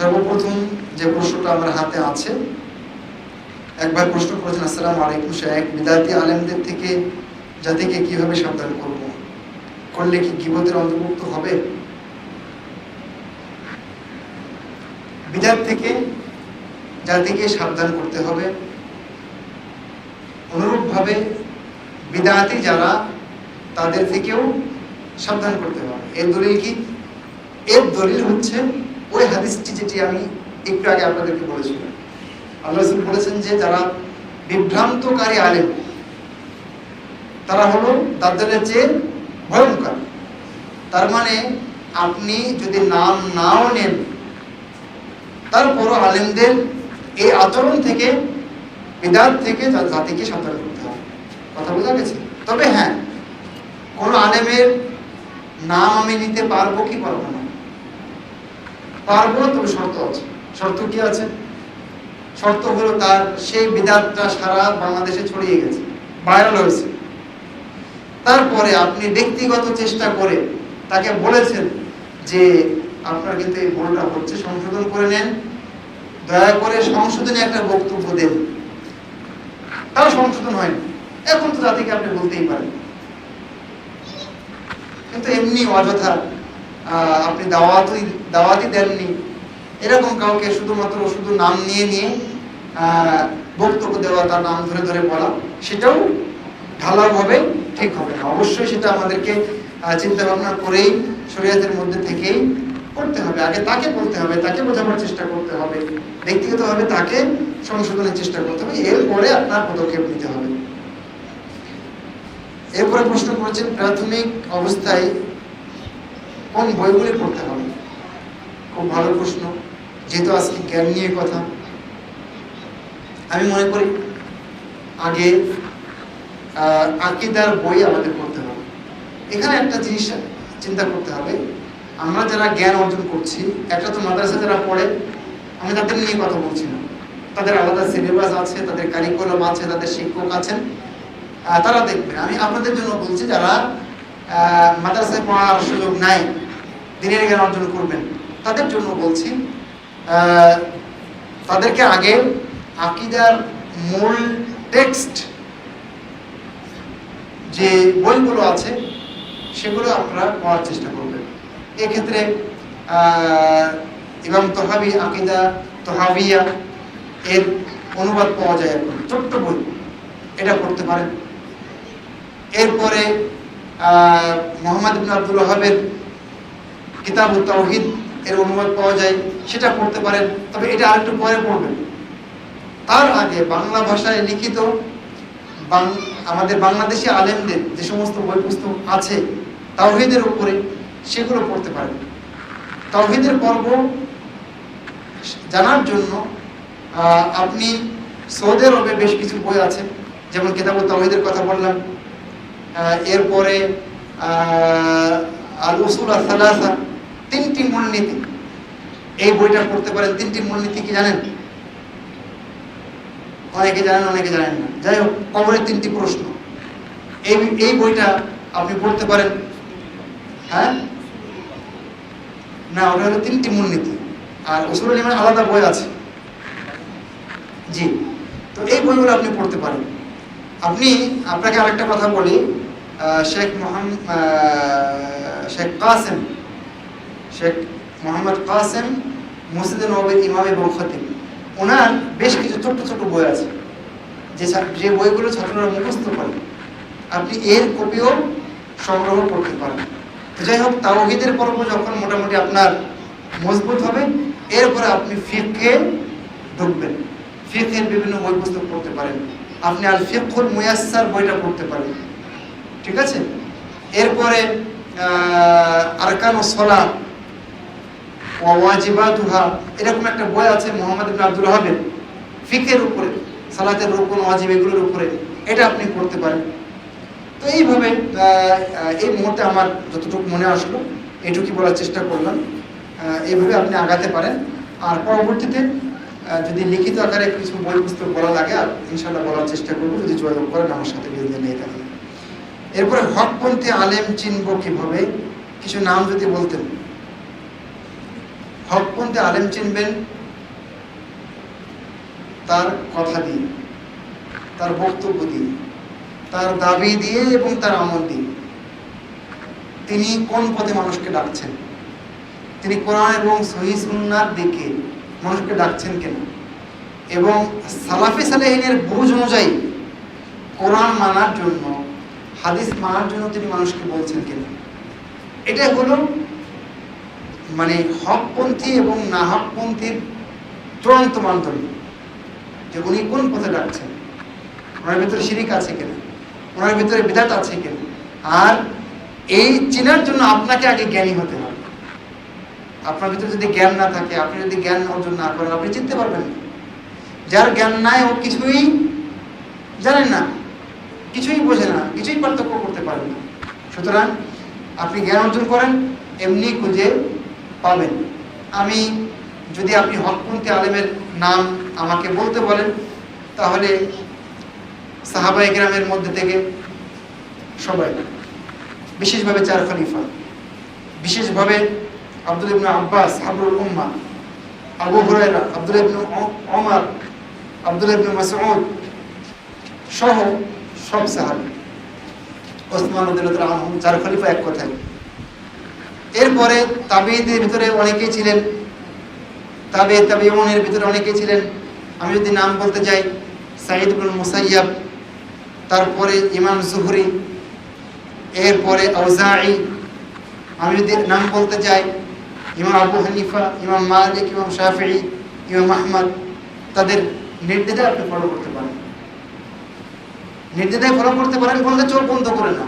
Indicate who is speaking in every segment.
Speaker 1: সর্বপ্রথম যে প্রশ্নটা আমার হাতে আছে, একবার প্রশ্ন করেছেন, আসসালাম আলাইকুম শেখ বিদাতি আলেমদের থেকে, জাতিকে কীভাবে সাবধান করব? করলে কি গিবতের অন্তর্ভুক্ত হবে? বিদাত থেকে জাতিকে সাবধান করতে হবে। অনুরূপভাবে বিদাতি যারা, তাদের থেকেও সাবধান করতে হবে। এর দলিল কি? এর দলিল হচ্ছে ওই হাদিসটি যেটি আমি একটু আগে আপনাদেরকে বলেছিলাম। আল্লাহ রসুল বলেছেন যে, যারা বিভ্রান্তকারী আলেম, তারা হলো দাজ্জালের চেয়ে ভয়ঙ্কর। তার মানে আপনি যদি নাম নাও নেন, তারপরও আলেমদের এই আচরণ থেকে, বিদাত থেকে জাতিকে সাবধান করতে হবে। কথা বোঝা গেছে? তবে হ্যাঁ কোনো আলেমের নাম আমি নিতে পারব কি পারব না? পারব, তবে শর্ত আছে। শর্ত কি আছে? শর্ত হলো তার সেই বিদাতটা সারা বাংলাদেশে ছড়িয়ে গেছে ভাইরাল হয়েছে। তারপরে আপনি ব্যক্তিগত চেষ্টা করে তাকে বলেছেন যে আপনার কিন্তু এই ভুলটা হচ্ছে, সংশোধন করে নেন। দয়া করে সংশোধনে একটা বক্তব্য দেন। তাও সংশোধন হয়নি। এখন তো জাতিকে আপনি বলতেই পারেন। কিন্তু এমনি অযথা আপনি দাওয়াতই দাওয়াতই দেননি। এরকম কাউকে শুধুমাত্র শুধু নাম নিয়ে নিয়ে বক্তব্য দেওয়া, তার নাম ধরে ধরে বলা, সেটাও ঢালাওভাবে ঠিক হবে না। অবশ্যই সেটা আমাদেরকে চিন্তা ভাবনা করেই, শরীয়তের মধ্যে থেকেই করতে হবে। আগে তাকে বলতে হবে, তাকে বোঝানোর চেষ্টা করতে হবে, ব্যক্তিগতভাবে তাকে সংশোধনের চেষ্টা করতে হবে, এরপরে আপনার পদক্ষেপ নিতে হবে। এরপরে প্রশ্ন করেছেন, প্রাথমিক অবস্থায় কোন বইগুলি পড়তে হবে খুব ভালো প্রশ্ন, যেহেতু আজকে জ্ঞান নিয়ে কথা। আমি মনে করি আগে আকিদার বই আমাদের পড়তে হবে। এখানে একটা জিনিস চিন্তা করতে হবে, আমরা যারা জ্ঞান অর্জন করছি, একটা তো মাদ্রাসা যারা পড়ে, আমি তাদের নিয়ে কথা বলছি না। তাদের আলাদা সিলেবাস আছে, তাদের কারিকুলাম আছে, তাদের শিক্ষক আছেন তারা দেখবেন আমি আপনাদের জন্য বলছি, যারা মাদ্রাসায় পড়ার সুযোগ নাই দিনের জ্ঞান অর্জন করবেন। তাদের জন্য বলছি তাদেরকে আগে আকিদার মূল টেক্সট যে বইগুলো আছে, সেগুলো আপনারা পড়ার চেষ্টা করবেন। এক্ষেত্রে ইমাম তহাবি, আকিদা তহাবিয়া এর অনুবাদ পাওয়া যায় এখন। ছোট্ট বই, এটা পড়তে পারেন। এরপরে মোহাম্মদ আব্দুল ওহাবের কিতাব তাওহিদ এর অনুবাদ পাওয়া যায়, সেটা পড়তে পারেন, তবে এটা আরেকটু পরে পড়বেন। তার আগে বাংলা ভাষায় লিখিত আমাদের বাংলাদেশি আলেমদের যে সমস্ত বই পুস্তক আছে, তাওহিদের উপরে সেগুলো পড়তে পারেন। তাওহিদের পর্ব জানার জন্য আপনি সৌদি আরবে বেশ কিছু বই আছে, যেমন কেতাবুল তাওহিদের কথা বললাম এরপরে আল উসুল আর সালাসা তিনটি মূলনীতি। এই বইটা পড়তে পারেন, তিনটি মূলনীতি কি জানেন? অনেকে জানেন অনেকে জানেন না। যাই হোক কবরের তিনটি প্রশ্ন। এই এই বইটা আপনি পড়তে পারেন। হ্যাঁ? না, ওটা হলো তিনটি মূলনীতি। আর উসুল ইমান আলাদা বই আছে। জি। তো এই বইগুলো আপনি পড়তে পারেন। আপনি, আপনাকে আরেকটা কথা বলি শেখ মোহাম্মদ শেখ কাসেম শেখ মোহাম্মদ কাসেম, মসজিদে নবীর ইমাম এবং খতিব। ওনার বেশ কিছু ছোট্ট ছোট বই আছে, যে যে বইগুলো ছাত্ররা মুখস্থ করে। আপনি এর কপিও সংগ্রহ করতে পারেন। তো যাই হোক, তাওহিদের পর্ব যখন মোটামুটি আপনার মজবুত হবে, এরপরে আপনি ফিকহে ঢুকবেন। ফিকহের বিভিন্ন বই পুস্তক পড়তে পারেন। আপনি আল ফিকুল মুয়াস্সার বইটা পড়তে পারেন। ঠিক আছে? এরপরে আরকান ও সলা ওয়াজিবাতুহা। এরকম একটা বই আছে মোহাম্মদ ইবনে আব্দুল ওহাবের ফিকের উপরে, সালাতের রুকুন ওয়াজিব এগুলোর উপরে। এটা আপনি করতে পারেন। তো এইভাবে এই মুহূর্তে আমার যতটুকু মনে আসলো, এটুকুই বলার চেষ্টা করলাম। এইভাবে আপনি আগাতে পারেন। আর পরবর্তীতে যদি লিখিত আকারে কিছু বই পুস্তক বলা লাগে, আর ইনশাল্লাহ বলার চেষ্টা করব। যদি যোগাযোগ করেন, আমার সাথে বিরোধী নিয়ে তাহলে এরপরে হকপন্থী আলেম চিনব কীভাবে? কিছু নাম যদি বলতেন। হকপন্থী আলেম চিনবেন তার কথা দিয়ে, তার বক্তব্য দিয়ে, তার দাবি দিয়ে এবং তার আমল দিয়ে। তিনি কোন পথে মানুষকে ডাকছেন? তিনি কোরআন এবং সহি দিকে মানুষকে ডাকছেন কেন? এবং সালাফি সালেহিনের বুঝ অনুযায়ী কোরআন মানার জন্য, হাদিস মানার জন্য তিনি মানুষকে বলছেন কেন? এটা হলো মানে হকপন্থী এবং না হকপন্থীর চূড়ান্ত মানদণ্ড। যে উনি কোন পথে ডাকছেন ওনার ভিতরে শিরিক আছে কিনা? ওনার ভিতরে বিধাত আছে কিনা? আর এই চেনার জন্য আপনাকে আগে জ্ঞানী হতে হবে। আপনার ভিতরে যদি জ্ঞান না থাকে, আপনি যদি জ্ঞান অর্জন না করেন, আপনি চিনতে পারবেন না। যার জ্ঞান নাই, ও কিছুই জানেন না, কিছুই বোঝে না, কিছুই পার্থক্য করতে পারেন না। সুতরাং আপনি জ্ঞান অর্জন করেন, এমনি খুঁজে পাবেন। আমি, যদি আপনি হকপন্থী আলেমের নাম আমাকে বলতে বলেন, তাহলে সাহাবাই গ্রামের মধ্যে থেকে সবাই, বিশেষভাবে চার খলিফা। বিশেষভাবে আব্দুল ইবনু আব্বাস, হাবরুল উম্মা, আবু হুরায়রা, আব্দুল ইবনু ওমর আব্দুল ইবনু মাসউদ সহ সব সাহাবী। ওসমান আনহু চার খলিফা এক কথায়। এরপরে তাবিদের ভিতরে অনেকেই ছিলেন, তাবে, তাবিউনের ভিতরে অনেকেই ছিলেন। আমি যদি নাম বলতে যাই সাইদ ইবনুল মুসাইয়াব তারপরে ইমাম জুহরি, এরপরে আউজাই আমি যদি নাম বলতে যাই, ইমাম আবু হানিফা, ইমাম মালিক, ইমাম শাফি ইমাম আহমদ, তাদের নির্দেশে আপনি ফলো করতে পারেন। নির্দেশে ফলো করতে পারেন বলতে চোখ বন্ধ করে না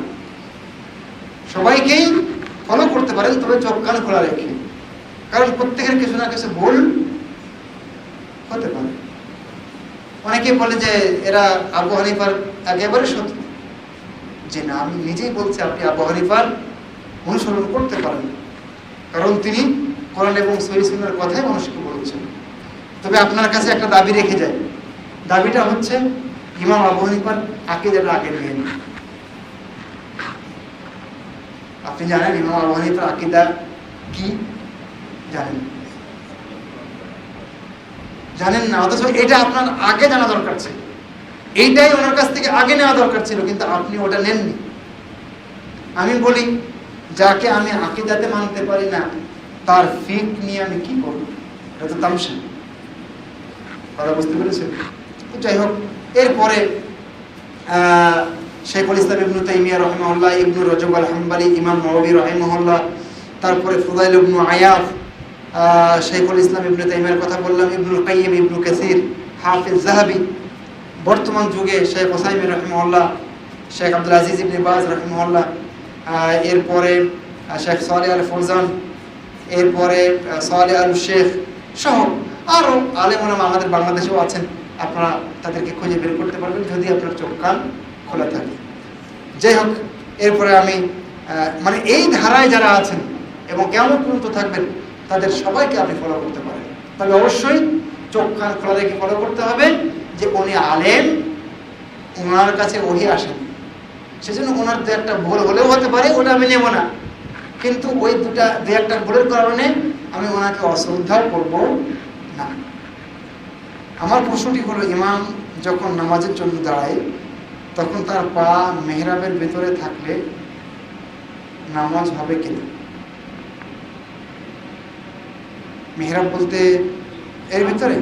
Speaker 1: সবাইকেই ফলো করতে পারেন, তবে চোখ, কান খোলা রেখে। কারণ প্রত্যেকের কিছু না কিছু ভুল হতে পারে। অনেকে বলে যে এরা আবু হানিফার একেবারে সত্য যে না, আমি নিজেই বলছি, আপনি আবু হানিফার অনুসরণ করতে পারেন। কারণ তিনি কোরআন এবং সহি সুন্নার কথাই মানুষকে বলেছেন। তবে আপনার কাছে একটা দাবি রেখে যায়। দাবিটা হচ্ছে, ইমাম আবু হানিফার আকিদাটা আগে নিয়ে নিন। আপনি জানেন ইমাম আবু হানিফার আকিদা কি? জানেন। জানেন না, অথচ এটা আপনার আগে জানা দরকার ছিল। এইটাই ওনার কাছ থেকে আগে নেওয়া দরকার ছিল, কিন্তু আপনি ওটা নেননি। আমি বলি, যাকে আমি আকিদাতে মানতে পারি না, তার ফিক নিয়ে আমি কি করব? এটা তো তামসা। কথা বুঝতে পেরেছেন যাই হোক, এরপরে শেখুল ইসলাম ইবনু তাইমিয়া রহমহল্লা ইবনু রজব আল হাম্বালি ইমাম নবী রহিমহল্লা তারপরে ফুদাইল ইবনু আয়াফ শেখুল ইসলাম ইবনু তাইমিয়ার কথা বললাম, ইবনুল কাইয়িম ইবনু কাসির, হাফিজ জাহাবি। বর্তমান যুগে শেখ হোসাইমি রহমহল্লা শেখ আব্দুল আজিজ ইবনে বাজ রহমহল্লা এরপরে শেখ সালে আল ফরজান, এরপরে সালে আল শেখ সহ আরও আলেমনাম আমাদের বাংলাদেশেও আছেন। আপনারা তাদেরকে খুঁজে বের করতে পারবেন, যদি আপনার চোখ কান খোলা থাকে। যাই হোক, এরপরে আমি মানে এই ধারায় যারা আছেন এবং কেমন পর্যন্ত থাকবেন, তাদের সবাইকে আপনি ফলো করতে পারেন। তবে অবশ্যই চোখ কান খোলা রেখে ফলো করতে হবে যে উনি আলেন ওনার কাছে ওহি আসেন। সেজন্য ওনার দু একটা ভুল হলেও হতে পারে, ওটা আমি নেব না। কিন্তু ওই দুটা, দু একটা ভুলের কারণে আমি ওনাকে অশ্রদ্ধাও করব না। আমার প্রশ্নটি হলো, ইমাম যখন নামাজের জন্য দাঁড়ায় তখন তার পা মেহরাবের ভেতরে থাকলে নামাজ হবে কিনা? মেহরাব বলতে, এর ভিতরে?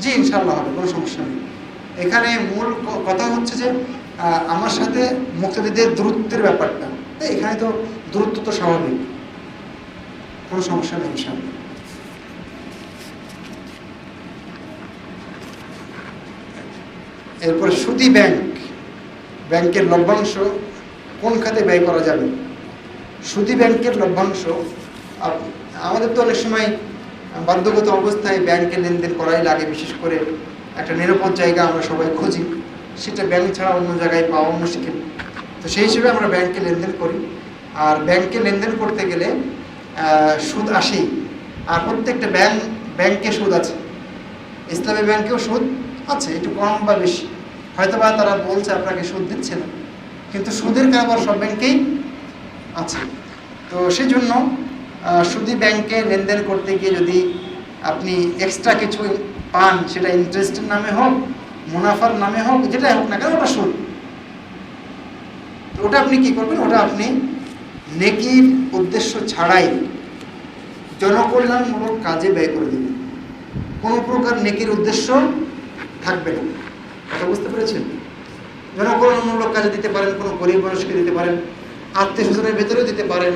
Speaker 1: জি ইনশাল্লাহ হবে, কোনো সমস্যা নেই। এখানে মূল কথা হচ্ছে যে আমার সাথে মুক্তিদের দূরত্বের ব্যাপারটা। এখানে তো দূরত্ব তো স্বাভাবিক। কোনো সমস্যা নেই ইনশাল্লাহ এরপর সুদী ব্যাংক, ব্যাংকের লভ্যাংশ, কোন খাতে ব্যয় করা যাবে? সুদী ব্যাংকের লভ্যাংশ আমাদের তো অনেক সময় বাধ্যগত অবস্থায় ব্যাংকে লেনদেন করাই লাগে, বিশেষ করে একটা নিরাপদ জায়গা আমরা সবাই খুঁজি, সেটা ব্যাংক ছাড়া অন্য জায়গায় পাওয়া মুশকিল। তো সেই হিসেবে আমরা ব্যাংকে লেনদেন করি। আর ব্যাংকে লেনদেন করতে গেলে সুদ আসেই। আর প্রত্যেকটা ব্যাংক ব্যাংকে সুদ আছে। ইসলামী ব্যাংকেও সুদ আছে, একটু কম বা বেশি। হয়তো বা তারা বলছে, আপনাকে সুদ দিচ্ছে না। কিন্তু সুদের কারবার সব ব্যাংকেই আছে। তো সেই জন্য সুদী ব্যাংকে লেনদেন করতে গিয়ে যদি আপনি এক্সট্রা কিছু পান, সেটা ইন্টারেস্টের নামে হোক, মুনাফার নামে হোক, যেটাই হোক না কেন, ওটা সুদ। তো ওটা আপনি কি করবেন? ওটা আপনি নেকির উদ্দেশ্য ছাড়াই জনকল্যাণমূলক কাজে ব্যয় করে দেবেন। কোনো প্রকার নেকির উদ্দেশ্য থাকবে না। কথা বুঝতে পেরেছেন? জনকল্যাণমূলক কাজে দিতে পারেন, কোনো গরিব মানুষকে দিতে পারেন আত্মীয় স্বজনের ভেতরেও দিতে পারেন,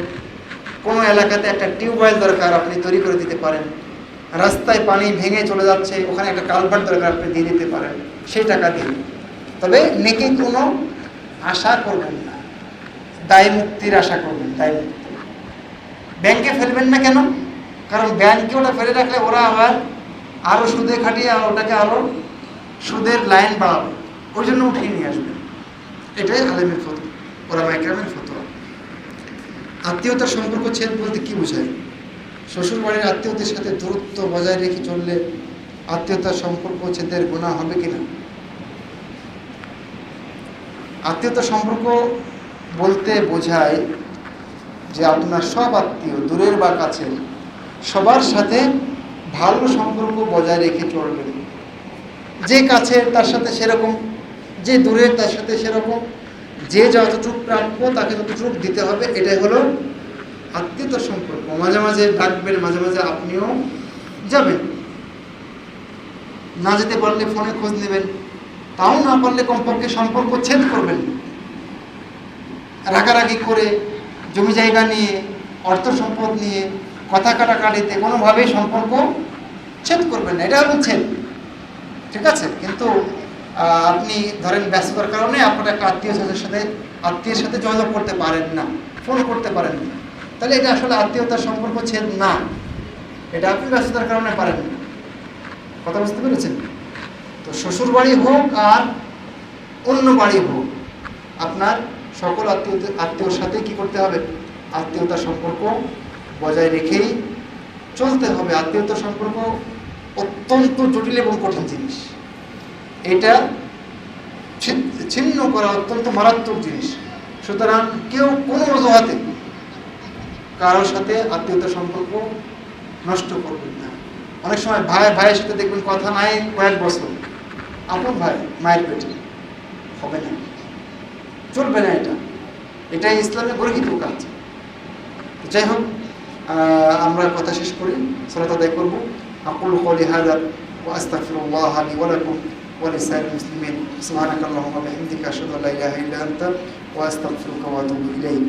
Speaker 1: কোনো এলাকাতে একটা টিউবওয়েল দরকার আপনি তৈরি করে দিতে পারেন, রাস্তায় পানি ভেঙে চলে যাচ্ছে, ওখানে একটা কালভার্ট দরকার আপনি দিয়ে দিতে পারেন, সেই টাকা দিন। তবে নেকি কোনো আশা করবেন না। দায় মুক্তির আশা করবেন, দায় মুক্তি। ব্যাংকে ফেলবেন না কেন? কারণ ব্যাংকে ওটা ফেলে রাখলে ওরা আবার আরও সুদে খাটিয়ে ওটাকে আরও সুদের লাইন বাড়াবে, ওই জন্য উঠিয়ে নিয়ে আসবে। এটাই আলেমের ফটো ওরা মাইক্রামের ফটো আত্মীয়তার সম্পর্ক ছেদ বলতে কি বোঝায়? শ্বশুর বাড়ির আত্মীয়দের সাথে দূরত্ব বজায় রেখে চললে আত্মীয়তার সম্পর্ক ছেদের গুণা হবে কিনা? আত্মীয়তার সম্পর্ক বলতে বোঝায় যে আপনার সব আত্মীয়, দূরের বা কাছের, সবার সাথে ভালো সম্পর্ক বজায় রেখে চলবেন। যে কাছের তার সাথে সেরকম, যে দূরের তার সাথে সেরকম, যে যতটুকু প্রাপ্য তাকে ততটুকু দিতে হবে, এটাই হলো আত্মীয়তার সম্পর্ক। মাঝে মাঝে ডাকবেন, মাঝে মাঝে আপনিও যাবেন। না যেতে পারলে ফোনে খোঁজ নেবেন, তাও না পারলে কমপক্ষে সম্পর্ক ছেদ করবেন। রাগারাগি করে, জমি জায়গা নিয়ে, অর্থ সম্পদ নিয়ে, কথা কাটাকাটিতে কোনোভাবেই সম্পর্ক ছেদ করবেন না। এটা হলো ছেদ। ঠিক আছে? কিন্তু আপনি ধরেন ব্যস্ততার কারণে আপনার একটা আত্মীয় স্বজনের সাথে, আত্মীয়ের সাথে যোগাযোগ করতে পারেন না, ফোন করতে পারেন না। তাহলে এটা আসলে আত্মীয়তার সম্পর্ক ছেদ না। এটা আপনি ব্যস্ততার কারণে পারেন না। কথা বুঝতে পেরেছেন? তো শ্বশুর বাড়ি হোক আর অন্য বাড়ি হোক, আপনার সকল আত্মীয় আত্মীয়র সাথে কি করতে হবে? আত্মীয়তার সম্পর্ক বজায় রেখেই চলতে হবে। আত্মীয়তার সম্পর্ক অত্যন্ত জটিল এবং কঠিন জিনিস। এটা ছিন্ন করা অত্যন্ত মারাত্মক জিনিস। সুতরাং কেউ কোনো অজুহাতে কারোর সাথে আত্মীয়তার সম্পর্ক নষ্ট করবেন না। অনেক সময় ভাই, ভাইয়ের সাথে দেখবেন কথা নাই কয়েক বছর। আপন ভাই, মায়ের পেটে। হবে না। চলবে না এটা। এটাই ইসলামে গর্হিত কাজ। যাই হোক আমরা কথা শেষ করি। সালাত আদায় করব। أقول قولي هذا وأستغفر الله لي ولكم ولسائر المسلمين. سبحانك اللهم وبحمدك أشهد أن لا إله إلا أنت وأستغفرك وأتوب إليك.